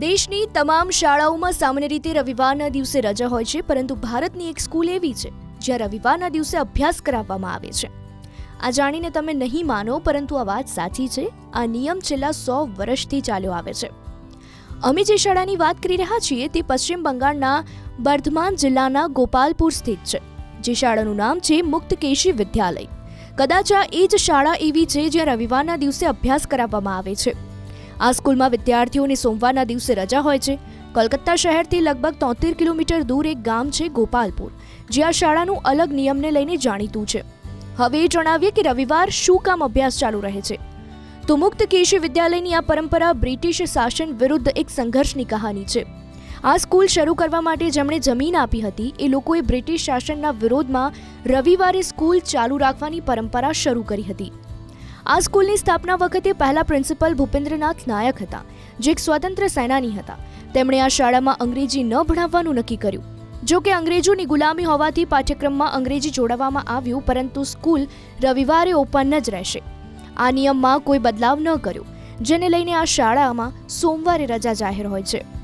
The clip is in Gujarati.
દેશની તમામ શાળાઓમાં સામાન્ય રીતે રવિવારના દિવસે રજા હોય છે, પરંતુ ભારતની એક સ્કૂલ એવી છે, જ્યાં રવિવારના દિવસે અભ્યાસ કરાવવામાં આવે છે. આ જાણીને તમે નહીં માનો, પરંતુ આ વાત સાચી છે, આ નિયમ છેલ્લા સો વર્ષથી ચાલ્યો આવે છે. અમે જે શાળાની વાત કરી રહ્યા છીએ, તે પશ્ચિમ બંગાળના બર્ધમાન જિલ્લાના ગોપાલપુર સ્થિત છે, જે શાળાનું નામ છે મુક્ત કેશી વિદ્યાલય. કદાચ આ એ જ શાળા એવી છે જ્યાં રવિવારના દિવસે અભ્યાસ કરાવવામાં આવે છે. આ સ્કૂલમાં વિદ્યાર્થીઓને સોમવારના દિવસે રજા હોય છે. કોલકાતા શહેરથી લગભગ તોતેર કિલોમીટર દૂર એક ગામ છે ગોપાલપુર, જે આ શાળાનું અલગ નિયમને લઈને જાણીતું છે. હવે એ જણાવીએ કે રવિવાર શું કામ અભ્યાસ ચાલુ રહે છે. તો મુક્ત કેશી વિદ્યાલયની આ પરંપરા બ્રિટિશ શાસન વિરુદ્ધ એક સંઘર્ષની કહાની છે. આ સ્કૂલ શરૂ કરવા માટે જેમણે જમીન આપી હતી, એ લોકોએ બ્રિટિશ શાસનના વિરોધમાં રવિવારે સ્કૂલ ચાલુ રાખવાની પરંપરા શરૂ કરી હતી. આ સ્કૂલની સ્થાપના વખતે પહેલા પ્રિન્સિપલ ભૂપેન્દ્રનાથ નાયક હતા, જે એક સ્વતંત્ર સેનાની હતા. તેમણે આ શાળામાં અંગ્રેજી ન ભણાવવાનું નક્કી કર્યું. જો કે અંગ્રેજોની ગુલામી હોવાથી પાઠ્યક્રમમાં અંગ્રેજી જોડવામાં આવ્યું, પરંતુ સ્કૂલ રવિવારે ઓપન જ રહેશે. આ નિયમમાં કોઈ બદલાવ ન કર્યો, જેને લઈને આ શાળામાં સોમવારે રજા જાહેર હોય છે.